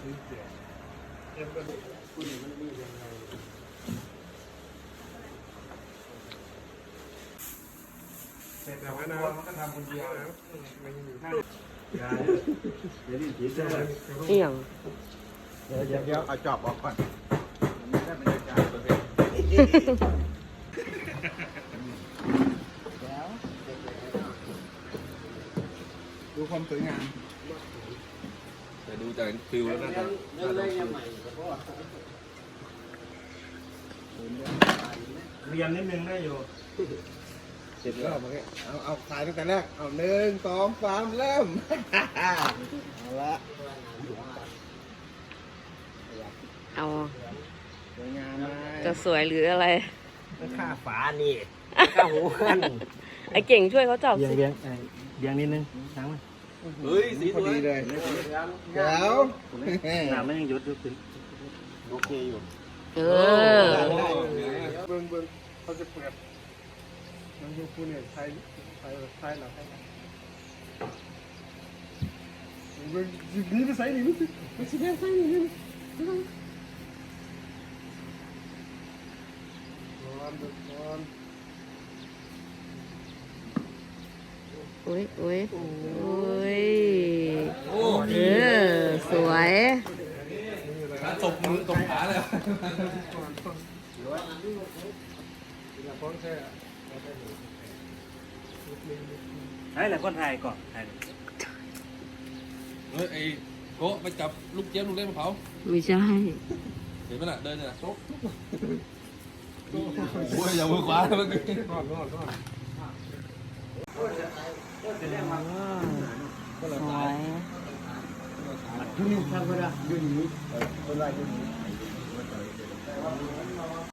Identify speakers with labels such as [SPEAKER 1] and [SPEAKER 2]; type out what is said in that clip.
[SPEAKER 1] ซื้อเสียเอ็มก็คุณมันมียังไงแต่ว่านะมันก็ทำคนเดียวนะมันอยู่ข้าง
[SPEAKER 2] เดี๋ยวนี่ผีเสื้อ
[SPEAKER 3] เอียง
[SPEAKER 2] เดี๋ยวเดี๋ยวเอาจอบออกก่อนมันไม่ได้บรรยากาศประเภทแล้วดูความสวยงาม
[SPEAKER 4] แต่ ดูจากฟิลแล้วน่าจะน่าจะ
[SPEAKER 1] เรียนนิดนึงได้อยู่
[SPEAKER 2] เสร็จแล้วมาเอาเอาถ่ายตั้งแต่แรก เอาหนึ่งสองสามเริ่มเอาละ
[SPEAKER 3] เอา
[SPEAKER 2] สวยงามไหม
[SPEAKER 3] จะสวยหรืออะไร
[SPEAKER 1] ค่าฝานี่ค่าหูกัน
[SPEAKER 3] ไอ้เก่งช่วยเขาจับ
[SPEAKER 1] เบียง
[SPEAKER 3] สิ
[SPEAKER 1] เบียงเบียงนิดนึงน้ำมัน
[SPEAKER 4] เฮ้ยสี
[SPEAKER 2] พ
[SPEAKER 4] ส
[SPEAKER 2] อ
[SPEAKER 4] วย
[SPEAKER 2] ดีเลยแก้ว
[SPEAKER 1] น้ำมันยังหยุดอยู่ขึ้น
[SPEAKER 2] โอเคอยู่
[SPEAKER 3] เออ
[SPEAKER 1] เบิ้งเบิ้งเขาจะเปิดมันอยู่คู่เนี่ยใช้ใช้ใช้เราใช้เบิ้งนี่ไปใส่นี่มันมันสิได้ใส่นี่ร้อนร้อน
[SPEAKER 3] อุ้ยอุ้ยอุ้ย
[SPEAKER 4] โอ้
[SPEAKER 3] เออสวย
[SPEAKER 4] ขาตบมือตบขาเลย
[SPEAKER 1] ใช่แหละคนไทยก่อนไทย
[SPEAKER 4] เฮ้ยไอ้โกะไปจับลูกเจี๊ยบลูกเล่นมะพร้าว
[SPEAKER 3] ไม่ใช่
[SPEAKER 4] เห็นไหมล่ะเดินเนี่ยโต๊ะโอ้ยอย่ามือขวาเมื่อกี้
[SPEAKER 1] ร้อน สวยอน
[SPEAKER 3] สวย
[SPEAKER 2] ที่นี่ทำก็ได้ยืนนี้คนไรยืนนี้